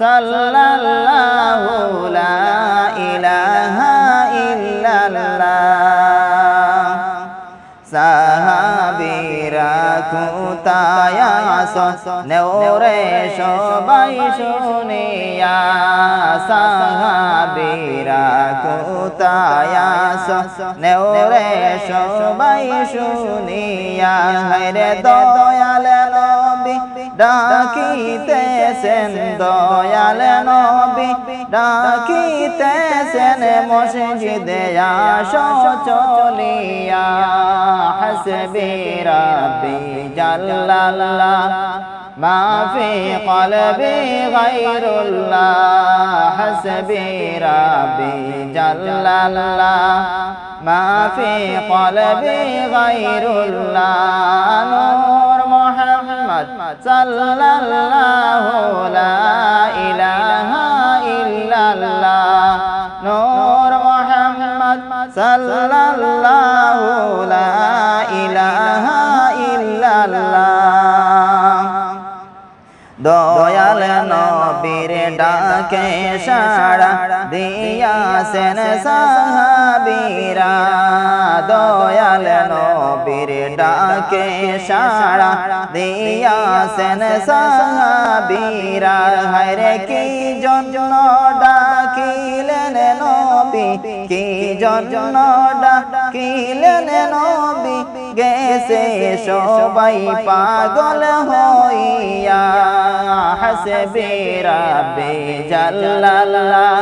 সাল্লাল্লাহু লা ইলাহা ইল্লাল্লাহ। সাহাবীরা কোথায় আসো নেওরে সবাই শুনিয়া। সাহাবীরা কোথায় আসো নেওরে সবাই শুনিয়া। হরে দয়া ডাকিতেছেন দয়াল নবী ডাকিতেছেন মসজিদে দেয়া চলিয়া হাসবি রাব্বি জাল্লাল্লাহ। মা ফি কলবি গায়রুল্লাহ, হাসবি রাব্বি জাল্লাল্লাহ। মা ফি কলবি গায়রুল্লাহ মোহাম্মদ লা ইলাহা দয়াল নবীর ডাকে সাড়া দিয়াছেন সাহাবীরা। দয়াল নবীর কে সারা দিয়াছেন সাহাবীরা হরে কি জন ডাকিলেন নবী? কি জন ডাকিলেন নবী? গেছে সবাই পাগল হইয়া। হাসবে রাবে জাল্লাল্লাহ।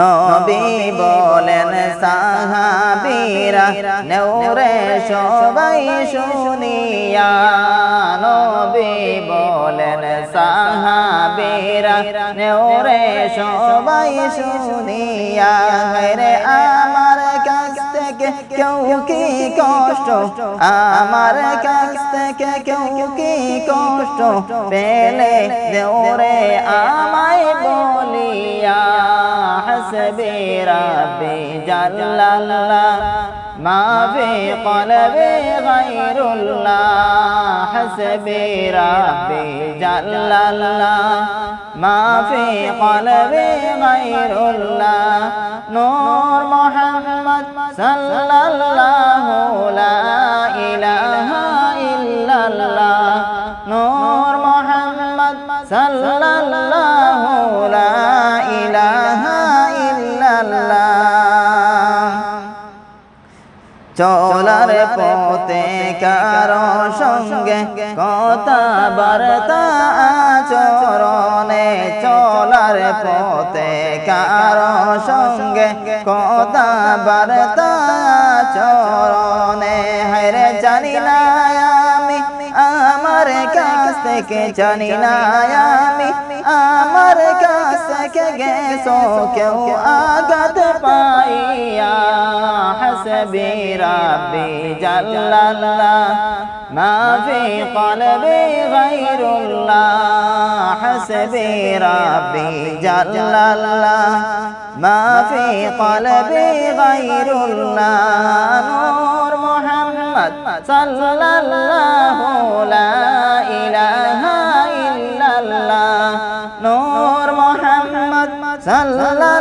নবী বলেন সাহাবীরা নেওরে সবাই শুনিয়া। নবী বলেন সাহাবীরা নেওরে সবাই শুনিয়া। রে আমার কাছ থেকে কেউ কি কষ্ট? আমার কাছ থেকে কেউ কি কষ্ট পেলে? দেওরে আমায় বলিয়া, হাসবে রাবে জাল্লাল্লাহ মা ফি কলবে গায়রুল্লাহ, হাসবে রাবে জাল্লাল্লাহ মা ফি কলবে গায়রুল্লাহ, নূর মুহাম্মদ সাল্লাল্লাহু লা চলার পথে কারও সঙ্গে কথা বার্তা আচরণে চলার পথে কারও সঙ্গে কথা বার্তা আচরণে। হরে জানি না আমি আমার কাছ থেকে, জানি না আমি আমার কাছ থেকে গেছো, কেউ আঘাত পাইয়া। حسبي ربي جل الله ما في قلبي غير الله حسبي ربي جل الله ما في قلبي غير الله نور محمد صلى الله لا إله إلا الله نور محمد صلى الله